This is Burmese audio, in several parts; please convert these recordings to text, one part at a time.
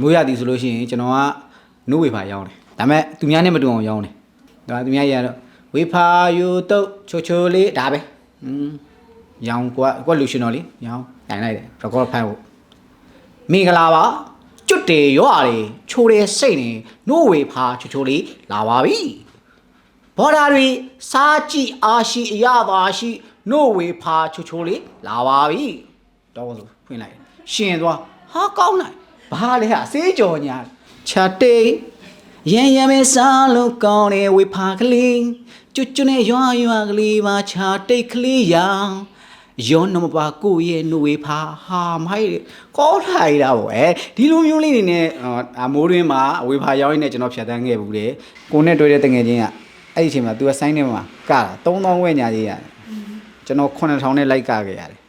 မိုးရသည်ဆိုလို့ရှိရင်ကျွန်တော်ကနိုးဝေဖာရောင်းတယ်ဒါပေမဲ့သူများနဲ့မတူအောင်ရောင်းတယ်ဒါသူများကြီးကတော့ဝေဖာယူတုတ်ချိုချိုလေးဒါပဲอืมရောင်းကွာကွာလူရှင်တော်လေးရောင်းတိုင်လိုက်တယ် record ဖိုင်ဖို့မင်္ဂလာပါကျွတ်တယ်ရောရတယ်ချိုးတယ်စိတ်နေနိုးဝေဖာချိုချိုလေးလာပါပြီဘော်ဒါတွေစားကြည့်အားရှိအရသာရှိနို့ဝေဖာချိုချိုလေးလာပါပြီတော့ဆိုဖွင့်လိုက်တယ်ရှင်သွားဟာကောင်းလိုက် ဘာလဲဟာစေးကြော်ညာချာတေးရန်ရန်ပဲစားလို့ကောင်းတယ်ဝေဖာကလေးကျွတ်ကျွတ်နဲ့ရွာရွာကလေးပါချာတိတ်ကလေးရောင်ယောနမပါကိုရဲ့နှဝေဖာဟာမိုက်ကောထိုင်တာဗောအဲဒီလိုမျိုးလေးတွေနဲ့အမိုးတွင်းမှာဝေဖာရောင်းရင်းနဲ့ကျွန်တော်ဖြတ်တန်းခဲ့ဘူးလေကိုနဲ့တွေ့တဲ့တငယ်ချင်းကအဲ့ဒီအချိန်မှာ तू ကဆိုင်းနေမှာကတာ3000ဝဲညာကြီးရတယ်ကျွန်တော်9000နဲ့လိုက်ကခဲ့ရတယ်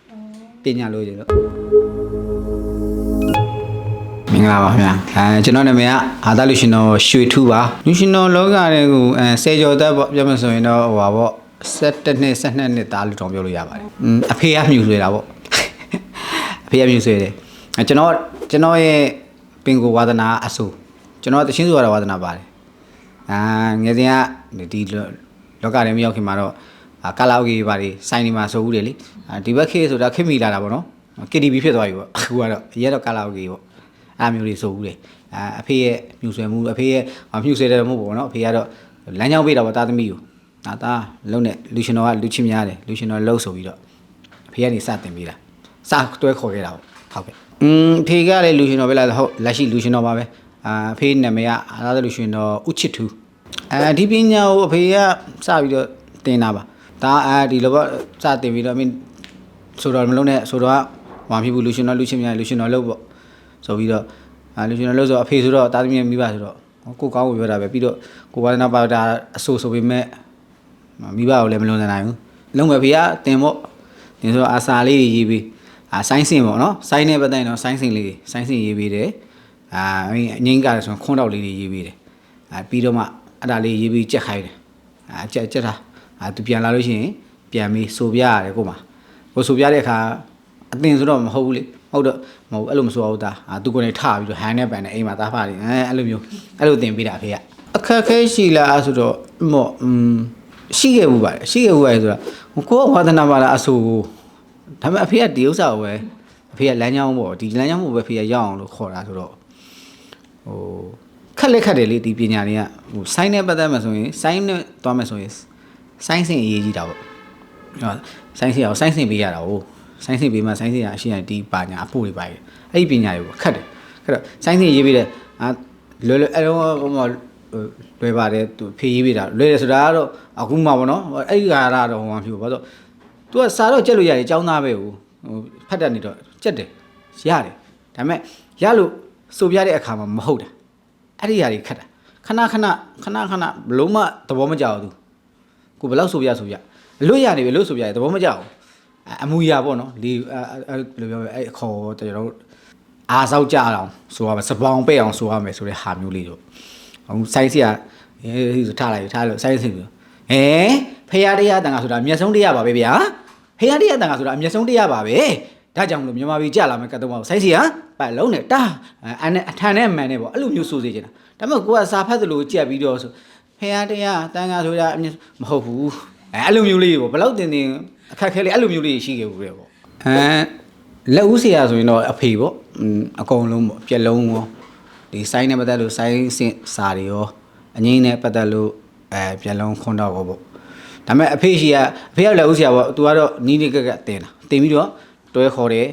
ပညာလို့ကျတော့မင်္ဂလာပါခင်ဗျာအဲကျွန်တော်နာမည်ကအာသာလူရှင်တော်ရွှေထူပါလူရှင်တော်လောကတဲ့ကိုအဲဆယ်ကျော်သက်ပေါ့ပြောမှဆိုရင်တော့ဟိုပါပေါ့17နှစ်12နှစ်သားလူတော်ပြောလို့ရပါတယ်อืมအဖေကမြူဆွေတာပေါ့အဖေကမြူဆွေတယ်အဲကျွန်တော်ကျွန်တော်ရဲ့ပင်ကိုဝါသနာအဆူကျွန်တော်တချင်းဆိုရတာဝါသနာပါတယ်အာငယ်စဉ်ကဒီလောလောကထဲမရောက်ခင်မှာတော့အာကာလာအိုကေပါတွေစိုင်းနေမှာဆိုဦးတယ်လေအာဒီဘက်ခေတ်ဆိုတာခေတ်မီလာတာပေါ့နော် KTV ဖြစ်သွားပြီပေါ့အခုကတော့အရက်တော့ကာလာအိုကေပေါ့ အားမျိုးတွေဆိုဦးတယ်အာအဖေရဲ့မြူဆွဲမှုအဖေရဲ့မြူဆွဲတယ်မဟုတ်ဘူးပေါ့နော်အဖေကတော့လမ်းကြောင်းပေးတာပေါ့တာသမီးကိုဒါသားလုံးနဲ့လူရှင်တော်ကလူချင်းများတယ်လူရှင်တော်လှုပ်ဆိုပြီးတော့အဖေကနေစတင်ပေးတာစတွဲခေါ်ခဲ့တာပေါ့ဟုတ်ကဲ့อืมအဖေကလည်းလူရှင်တော်ပဲလားဟုတ်လက်ရှိလူရှင်တော်ပါပဲအာအဖေနာမည်ကအားသာလူရှင်တော်ဥချစ်ထူအဲဒီပညာကိုအဖေကစပြီးတော့တင်တာပါဒါအဲဒီလောကစတင်ပြီးတော့မင်းဆိုတော့မလုံးနဲ့ဆိုတော့ဝါဖြစ်ဘူးလူရှင်တော်လူချင်းများလူရှင်တော်လို့ပေါ့ ဆိုပြီးတော့အာလူရှင်တော်လို့ဆိုအဖေဆိုတော့တာသမီးမိဘဆိုတော့ကိုကောင်းကိုပြောတာပဲပြီးတော့ကိုဝါဒနာပါတာအဆိုဆိုပေမဲ့မိဘကိုလည်းမလွန်နိုင်ဘူးလုံးပဲဖေကတင်ပေါ့တင်ဆိုတော့အာစာလေးတွေရေးပြီးအာဆိုင်းစင်ပေါ့နော်ဆိုင်းနဲ့ပတ်သက်ရင်တော့ဆိုင်းစင်လေးဆိုင်းစင်ရေးပြီးတယ်အာအငိမ့်ကားဆိုခွန်းတော့လေးတွေရေးပြီးတယ်အာပြီးတော့မှအဲ့ဒါလေးရေးပြီးကြက်ခိုင်းတယ်အာကြက်ကြက်တာအာသူပြန်လာလို့ရှိရင်ပြန်ပြီးဆိုပြရတယ်ကို့မှာကိုဆိုပြတဲ့အခါ အတင်ဆိုတော့မဟုတ်ဘူးလေဟုတ်တော့မဟုတ်ဘူးအဲ့လိုမဆိုအောင်တာအာသူကိုယ်နဲ့ထပြီးတော့ဟန်နဲ့ပန်နဲ့အိမ်မှာသားဖားတယ်အဲအဲ့လိုမျိုးအဲ့လိုတင်ပေးတာအဖေကအခက်ခဲရှိလားဆိုတော့မော့อืมရှိခဲ့ဘူးပါတယ်ရှိခဲ့ဘူးပါတယ်ဆိုတော့ကိုကဝါသနာပါလားအဆိုဒါပေမဲ့အဖေကဒီဥစ္စာကိုပဲအဖေကလမ်းကြောင်းပေါ့ဒီလမ်းကြောင်းကိုပဲအဖေကရောက်အောင်လို့ခေါ်တာဆိုတော့ဟိုခက်လက်ခက်တယ်လေဒီပညာတွေကဟိုဆိုင်းနဲ့ပတ်သက်မှဆိုရင်ဆိုင်းနဲ့သွားမှဆိုရင်ဆိုင်းစင်အရေးကြီးတာပေါ့ ဟာဆိုင်းစင်အောင်ဆိုင်းစင်ပေးရတာ哦 ဆိုင်းစင်ပေးမှဆိုင်းစင်ရအရှိရဒီပါညာအဖို့တွေပါရဲ့အဲ့ဒီပညာတွေကိုခက်တယ်ခက်တော့ဆိုင်းစင်ရေးပေးတယ်အာလွယ်လွယ်အဲ့တော့ဟိုမလွယ်ပါတယ်သူဖြေရေးပေးတာလွယ်တယ်ဆိုတာကတော့အခုမှပေါ့နော်အဲ့ဒီကာရတော့ဟိုမှဖြစ်ဘာလို့သူကစာတော့ကြက်လို့ရတယ်အကြောင်းသားပဲဟိုဖတ်တတ်နေတော့ကြက်တယ်ရတယ်ဒါပေမဲ့ရလို့စိုးပြတဲ့အခါမှာမဟုတ်တာအဲ့ဒီຢာတွေခက်တာခဏခဏခဏခဏဘလုံးမသဘောမကျဘူးသူကိုဘယ်လောက်ဆိုပြဆိုပြအလွတ်ရနေပြီအလွတ်ဆိုပြရသဘောမကျဘူး အအမူအရာပေါ့နော်ဒီအဲအဲဘယ်လိုပြောမလဲအဲ့အခေါ်ကျွန်တော်တို့အာဆောက်ကြအောင်ဆိုရမယ်စပောင်ပဲ့အောင်ဆိုရမယ်ဆိုတဲ့ဟာမျိုးလေးတို့ဟိုစိုင်းစီကအဲဆိုထားလိုက်ထားလို့စိုင်းစီကဟဲဖရာတရားတန်ခါဆိုတာအမျက်ဆုံးတရားပါပဲဗျာဖရာတရားတန်ခါဆိုတာအမျက်ဆုံးတရားပါပဲဒါကြောင့်မလို့မြန်မာပြည်ကြလာမယ်ကတ်တော့စိုင်းစီကပတ်လုံးနဲ့တာအနဲ့အထန်နဲ့မှန်နဲ့ပေါ့အဲ့လိုမျိုးဆိုစေချင်တာဒါပေမဲ့ကိုကစာဖတ်သလိုကြက်ပြီးတော့ဆိုဖះတရားတန်ခါဆိုတာအမြင်မဟုတ်ဘူးအဲအဲ့လိုမျိုးလေးပေါ့ဘယ်လောက်တင်တင် အခက်ခဲလေးအဲ့လိုမျိုးလေးရှိခဲ့ဘူးလေပေါ့အဲလက်ဦးဆရာဆိုရင်တော့အဖေပေါ့อืมအကုန်လုံးပေါ့ပြက်လုံးရောဒီဆိုင်းနဲ့ပတ်သက်လို့ဆိုင်းစင်စာတွေရောအငိမ့်နဲ့ပတ်သက်လို့အဲပြက်လုံးခွန်းတော့ပေါ့ပေါ့ဒါပေမဲ့အဖေရှိကအဖေကလက်ဦးဆရာပေါ့သူကတော့နီးနီးကက်ကက်တင်တာတင်ပြီးတော့တွဲခေါ်တယ်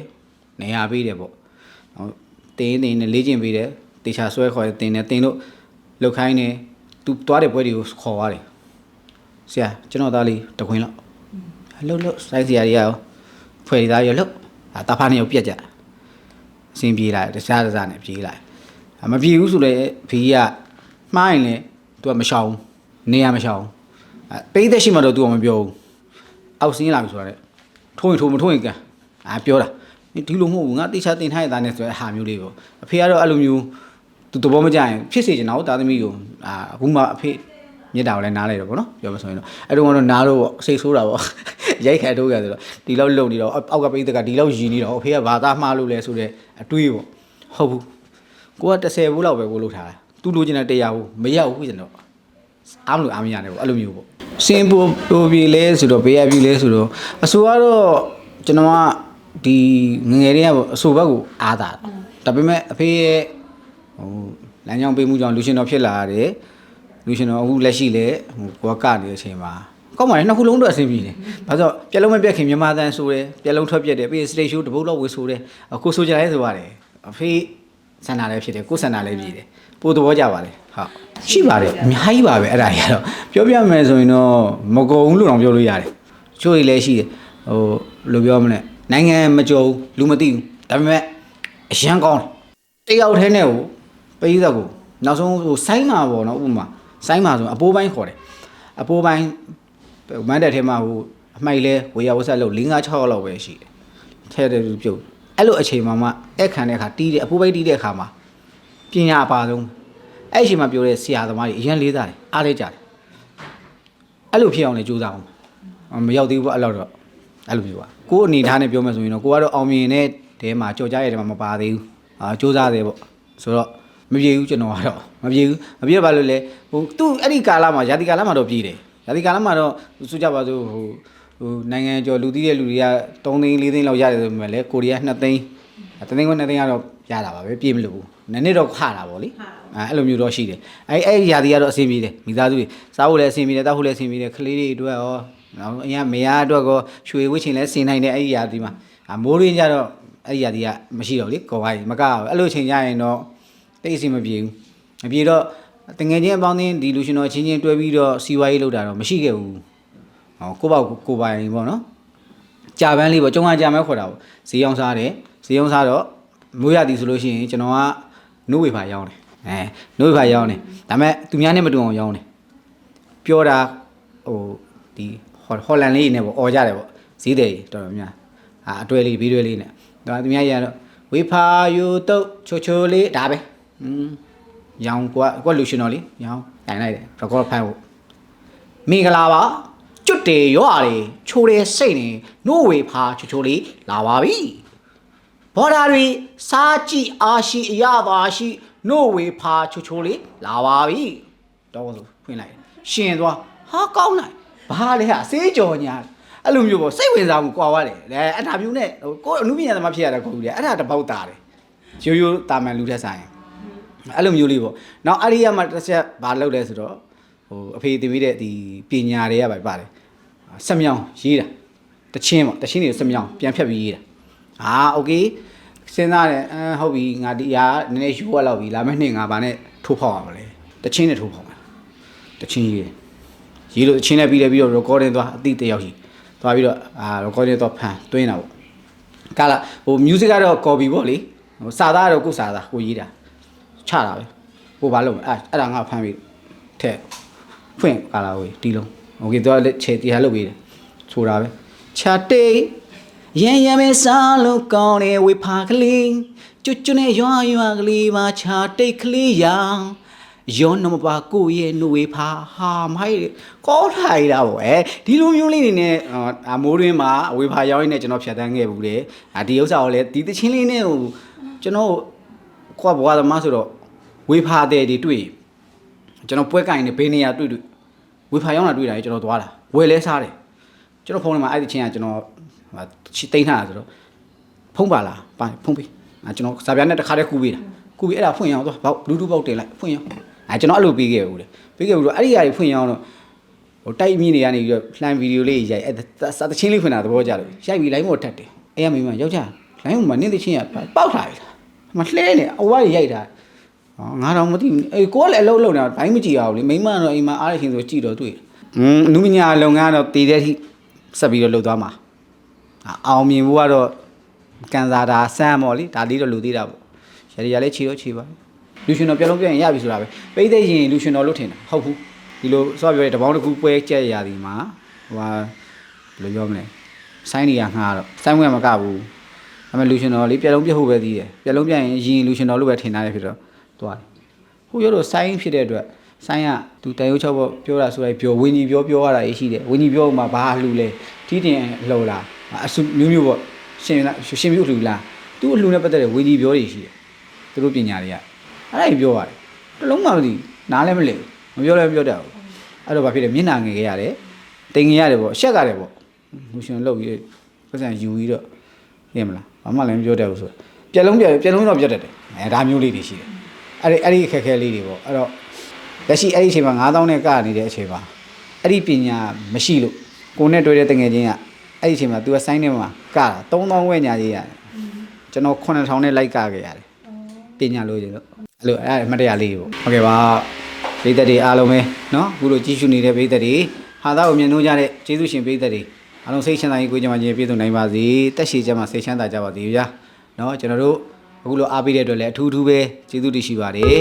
နေရာပေးတယ်ပေါ့ဟိုတင်းတင်းနဲ့လေးကျင်ပေးတယ်တေချာဆွဲခေါ်တယ်တင်တယ်တင်လို့လောက်ခိုင်းတယ်သူသွားတဲ့ပွဲတွေကိုခေါ်ရတယ်ဆရာကျွန်တော်သားလေးတခွင်းလောက် လှုပ်လှုပ်စိုင်းဆရာကြီးရောဖွဲ့ရီသားရောလှုပ်အာတာဖာနေကိုပြက်ကြအစင်ပြေးလိုက်တခြားတစားနဲ့ပြေးလိုက်အမပြေဘူးဆိုလေဖီးကမှားရင်လေသူကမရှောင်ဘူးနေရမရှောင်ဘူးအဲပိတ်သက်ရှိမှတော့သူကမပြောဘူးအောက်စင်းလာပြီဆိုတော့ထိုးရင်ထိုးမထိုးရင်ကန်အာပြောတာဒီလိုမဟုတ်ဘူးငါတိချာတင်ထားရတာနဲ့ဆိုတဲ့ဟာမျိုးလေးပေါ့အဖေကတော့အဲ့လိုမျိုးသူသဘောမကျရင်ဖြစ်စေချင်တာကိုတာသမီကိုအာအခုမှအဖေ မြစ်တာကိုလည်းနားလိုက်တော့ဗောနော်ပြောမဆိုရင်တော့အဲ့တော့ကတော့နားတော့ပေါ့စိတ်ဆိုးတာပေါ့ရိုက်ခတ်တော့ရဆိုတော့ဒီလောက်လုံနေတော့အောက်ကပိတ်တကဒီလောက်ရည်နေတော့အဖေကဘာသာမှားလို့လဲဆိုတော့အတွေးပေါ့ဟုတ်ဘူးကိုက30ဘူးလောက်ပဲကိုလုပ်ထားတာသူလိုချင်တဲ့100ဘူးမရဘူးကျွန်တော်အားမလို့အားမရတယ်ပေါ့အဲ့လိုမျိုးပေါ့စင်ပူပူပြီလဲဆိုတော့ဘေးရပြီလဲဆိုတော့အဆိုကတော့ကျွန်တော်ကဒီငငယ်လေးကပေါ့အဆိုဘက်ကိုအားတာဒါပေမဲ့အဖေရဲ့ဟိုလမ်းကြောင်းပေးမှုကြောင့်လူရှင်တော်ဖြစ်လာရတယ် လူရှင်တော်အခုလက်ရှိလဲဟိုကိုကကနေတဲ့အချိန်မှာကောင်းပါလေနှစ်ခုလုံးတော့အဆင်ပြေတယ်။ဘာလို့ပြက်လုံးမပြက်ခင်မြန်မာတန်ဆိုတယ်ပြက်လုံးထွက်ပြက်တယ်ပြီးရင် stage show တပုတ်လောက်ဝေဆိုတယ်အခုဆိုကြရဲဆိုရတယ်အဖေဆန္ဒလည်းဖြစ်တယ်ကိုယ်ဆန္ဒလည်းပြည်တယ်ပို့သဘောကြပါလေဟုတ်ရှိပါတယ်အများကြီးပါပဲအဲ့ဒါကြီးကတော့ပြောပြမယ်ဆိုရင်တော့မကုံဘူးလို့တော့ပြောလို့ရတယ်ချို့တွေလည်းရှိတယ်ဟိုဘယ်လိုပြောမလဲနိုင်ငံမကြုံလူမသိဘူးဒါပေမဲ့အရန်ကောင်းတယ်တယောက်တည်းနဲ့ကိုပေးသက်ကိုနောက်ဆုံးဟိုဆိုင်းမှာပေါ့နော်ဥပမာ ဆိုင်းမှာဆိုအပိုးပိုင်းခေါ်တယ်အပိုးပိုင်းမန်တက်ထဲမှာဟိုအမိုက်လဲဝေယဝဆက်လို့၄၅6လောက်ပဲရှိတယ်ထဲတယ်သူပြုတ်အဲ့လိုအချိန်မှမှအဲ့ခံတဲ့အခါတီးတယ်အပိုးပိုင်းတီးတဲ့အခါမှာပညာအပါဆုံးအဲ့အချိန်မှာပြောတဲ့ဆရာသမားကြီးအရင်လေးစားတယ်အားလေးကြတယ်အဲ့လိုဖြစ်အောင်လည်းကြိုးစားအောင်မရောက်သေးဘူးအဲ့လောက်တော့အဲ့လိုမျိုးပါကိုယ်အနေထားနဲ့ပြောမယ်ဆိုရင်တော့ကိုကတော့အောင်မြင်တဲ့တဲမှာကြော်ကြားရဲ့တဲမှာမပါသေးဘူးအာကြိုးစားတယ်ပေါ့ဆိုတော့ မပြေဘူးကျွန်တော်ကတော့မပြေဘူးမပြေဘာလို့လဲဟိုသူ့အဲ့ဒီကာလမှာရာသီကာလမှာတော့ပြေးတယ်ရာသီကာလမှာတော့ဆိုကြပါစို့ဟိုဟိုနိုင်ငံကျော်လူသိတဲ့လူတွေက3သိန်း4သိန်းလောက်ရတယ်ဆိုပေမဲ့လေကိုရီးယား2သိန်း3သိန်းက2သိန်းကတော့ရတာပါပဲပြေးမလို့ဘူးနည်းနည်းတော့ခတာပေါ့လေအဲအဲ့လိုမျိုးတော့ရှိတယ်အဲအဲ့ဒီရာသီကတော့အဆင်ပြေတယ်မိသားစုတွေစားဖို့လည်းအဆင်ပြေတယ်တောက်ဖို့လည်းအဆင်ပြေတယ်ကလေးတွေအတွက်ရောနောက်အရင်မယားအတွက်ကောရွှေဝှချင်လည်းဆင်နိုင်တယ်အဲ့ဒီရာသီမှာအမိုးရင်းကြတော့အဲ့ဒီရာသီကမရှိတော့လေကော်ပါကြီးမကဘူးအဲ့လိုချိန်ကြရင်တော့ တိတ်အဆင်မပြေဘူးမပြေတော့တငယ်ချင်းအပေါင်းအသင်းဒီလူရှင်တော်ချင်းချင်းတွဲပြီးတော့စီဝါရေးလုပ်တာတော့မရှိခဲ့ဘူးဟောကိုပေါ့ကိုပိုင်ပေါ့နော်ကြာပန်းလေးပေါ့ကျုံကကြာမဲခေါ်တာပေါ့ဈေးအောင်စားတယ်ဈေးအောင်စားတော့မိုးရသည်ဆိုလို့ရှိရင်ကျွန်တော်ကနိုးဝေဖာရောင်းတယ်အဲနိုးဝေဖာရောင်းတယ်ဒါပေမဲ့သူများနဲ့မတူအောင်ရောင်းတယ်ပြောတာဟိုဒီဟော်လန်လေးနဲ့ပေါ့អော်ကြတယ်ပေါ့ဈေးတယ်တော်တော်များအာအတွဲလေးဗီဒီယိုလေးနဲ့ဒါသူများကြီးကတော့ဝေဖာယူတုတ်ချိုချိုလေးဒါပဲ อืมရောင်းကွာကွာလူရှင်တော်လေးရောင်းတိုင်လိုက်တယ် record ဖတ်ဖို့မင်္ဂလာပါကျွတ်တယ်ရောရတယ်ချိုးတယ်စိတ်နေနို့ဝေဖာချိုချိုလေးလာပါပြီဘော်ဒါတွေစားကြည့်အားရှိအရသာရှိနို့ဝေဖာချိုချိုလေးလာပါပြီတော့ဆိုဖွင့်လိုက်ရှင်သွားဟာကောင်းလိုက်ဘာလဲဟာစေးကြော်ညာအဲ့လိုမျိုးပေါ့စိတ်ဝင်စားမှုကွာသွားတယ်အဲအတာဗျူးနဲ့ဟိုကိုယ်အမှုပညာသမားဖြစ်ရတာကိုယ်ကြီးတယ်အဲ့ဒါတပေါက်တာတယ်ရိုးရိုးတာမန်လူတဲ့ဆိုင် အဲ့လိုမျိုးလေးပေါ့နောက်အဲ့ဒီကမှတစ်ချက်ဘာလုပ်လဲဆိုတော့ဟိုအဖေတင်ပြီးတဲ့ဒီပညာတွေကပါပါတယ်ဆက်မြောင်းရေးတာတချင်းပေါ့တချင်းတွေဆက်မြောင်းပြန်ဖြတ်ပြီးရေးတာ အာโอเคစဉ်းစားတယ်အမ်ဟုတ်ပြီငါဒီဟာနည်းနည်းယူရလောက်ပြီလာမယ့်နှစ်ငါဗာနဲ့ထိုးဖောက်ရမလဲတချင်းနဲ့ထိုးဖောက်မှာတချင်းရေးရေးလို့တချင်းနဲ့ပြီးတယ်ပြီးတော့ recording သွားအတိတယောက်ရှိသွားပြီးတော့အာ recording တော့ဖန်တွင်းတာပေါ့ကလာဟို music ကတော့ copy ပေါ့လေဟိုစာသားကတော့ကိုယ်စာသားကိုရေးတာ ချတာပဲဟိုဘာလို့အဲ့အဲ့ဒါငါဖန်ပြီးထက်ဖွင့်ကလာဝေးတီလုံးโอเคတော့ခြေတီဟာလုပ်ပြီးတယ်ဆိုတာပဲချာတေး ရန်ရမဲစားလို့ကောင်းတယ်ဝေဖာကလေးကျွတ်ကျွတ်နဲ့ရွာရွာကလေးမှာခြာတိတ်ကလေးရောင်ရောနမပါကိုရဲ့နှဝေဖာဟာမိုက်ကောထိုင်တာဗောအဲဒီလိုမျိုးလေးနေနဲ့အမိုးရင်းမှာဝေဖာရောင်းရင်းနဲ့ကျွန်တော်ဖြတ်တန်းခဲ့ဘူးလေအာဒီဥစ္စာကိုလည်းဒီတချင်းလေးနဲ့ဟိုကျွန်တော်ခွာဘွားသမားဆိုတော့ ဝေဖာတဲ့ဒီတွေ့ကျွန်တော်ပွဲကင်နေဘေးနေရတွေ့တွေ့ဝေဖာရောင်းတာတွေ့တာကျွန်တော်သွားတာဝယ်လဲစားတယ်ကျွန်တော်ဖုန်းထဲမှာအဲ့ဒီချင်းကကျွန်တော်ဟာချီတိန်းထားတာဆိုတော့ဖုံးပါလားပါဖုံးပေးအဲကျွန်တော်ဇာပြားနဲ့တစ်ခါတည်းကူပေးတာကူပြီးအဲ့ဒါဖွင့်ရအောင်သွားဘောက်ဘလူးတူးဘောက်တင်လိုက်ဖွင့်ရအောင်အဲကျွန်တော်အဲ့လိုပေးခဲ့ဘူးလေပေးခဲ့ဘူးတော့အဲ့ဒီຢာတွေဖွင့်ရအောင်တော့ဟိုတိုက်မြင့်နေရနေပြီးတော့လှမ်းဗီဒီယိုလေးရိုက်အဲစာတချင်းလေးဖွင့်တာသဘောကျလို့ရိုက်ပြီး line ပေါ်ထပ်တယ်အဲ့ရမိမယောက်ျား line ပေါ်မှာနင်းတဲ့ချင်းကပေါက်လာပြီလားမလှဲနေအဝါကြီးရိုက်တာဟော ငါတော့မသိဘူးအေးကိုကလည်းအလုပ်လုပ်နေတာဘိုင်းမကြည့်ရဘူးလေမိမတော့အိမ်မှာအားရရှင်ဆိုကြည့်တော့တွေ့တယ်อืมအနုပညာလုပ်ငန်းကတော့တည်တဲ့အထိဆက်ပြီးတော့လုပ်သွားမှာအောင်မြင်ဖို့ကတော့ကန်စာတာစမ်းပေါ့လေဒါလေးတော့လူသေးတာပေါ့ရရရလေးခြေတော့ခြေပါလူရှင်တော်ပြလုံးပြရင်ရပြီဆိုတာပဲပိတ်သိရင်လူရှင်တော်လို့ထင်တာဟုတ်ဘူးဒီလိုစောပြောတဲ့တပေါင်းတစ်ခုပွဲကြက်ရသည်မှာဟိုဟာဘယ်လိုပြောမလဲဆိုင်းနေရငှားတော့ဆိုင်းဝင်မကဘူးဒါပေမဲ့လူရှင်တော်လေးပြလုံးပြဖို့ပဲသေးတယ်ပြလုံးပြရင်ရင်လူရှင်တော်လို့ပဲထင်ထားရဖြစ်တော့ သွားတယ်ဟိုရတော့ဆိုင်းဖြစ်တဲ့အတွက်ဆိုင်းကသူတန်ရုပ်ချောက်ပေါ့ပြောတာဆိုလိုက်ပြောဝင်းကြီးပြောပြောရတာရေးရှိတယ်ဝင်းကြီးပြောမှဘာလှူလဲတီးတင်လှူလားအဆူမျိုးမျိုးပေါ့ရှင်လားရှင်မျိုးလှူလားသူ့အလှူနဲ့ပတ်သက်တဲ့ဝေဒီပြောတွေရှိတယ်သူတို့ပညာတွေကအဲ့ဒါကြီးပြောရတယ်တစ်လုံးမှမသိဘူးနားလည်းမလဲဘူးမပြောလည်းမပြောတတ်ဘူးအဲ့တော့ဘာဖြစ်လဲမျက်နှာငယ်ခဲ့ရတယ်တိမ်ငယ်ရတယ်ပေါ့ရှက်ရတယ်ပေါ့လူရှင်လောက်ပြီးပတ်စံယူပြီးတော့သိရမလားဘာမှလည်းမပြောတတ်ဘူးဆိုပြက်လုံးပြက်ပြက်လုံးတော့ပြတ်တတ်တယ်အဲဒါမျိုးလေးတွေရှိတယ် အဲ့ဒီအဲ့ဒီအခက်အခဲလေးတွေပေါ့အဲ့တော့လက်ရှိအဲ့ဒီအချိန်မှာ9000နဲ့ကနေတဲ့အချိန်မှာအဲ့ဒီပညာမရှိလို့ကိုနဲ့တွေ့တဲ့တငယ်ချင်းကအဲ့ဒီအချိန်မှာ तू ကဆိုင်းနေမှာကတာ3000ဝဲညာကြီးရတယ်ကျွန်တော်9000နဲ့လိုက်ကခဲ့ရတယ် ပညာလို့ကျလို့အဲ့လိုအဲ့အမတ်တရားလေးတွေပေါ့ဟုတ်ကဲ့ပါပိသက်တွေအားလုံးပဲเนาะအခုလိုကြည့်ရှုနေတဲ့ပိသက်တွေဟာသားကိုမြင်လို့ကြတဲ့ကျေးဇူးရှင်ပိသက်တွေအားလုံးစိတ်ချမ်းသာရေးကိုကြမှာခြင်းပြည့်စုံနိုင်ပါစေတက်ရှိကြမှာစိတ်ချမ်းသာကြပါစေဗျာเนาะကျွန်တော်တို့ အခုလိုအားပေးတဲ့အတွက်လည်းအထူးထူးပဲကျေးဇူးတင်ရှိပါတယ်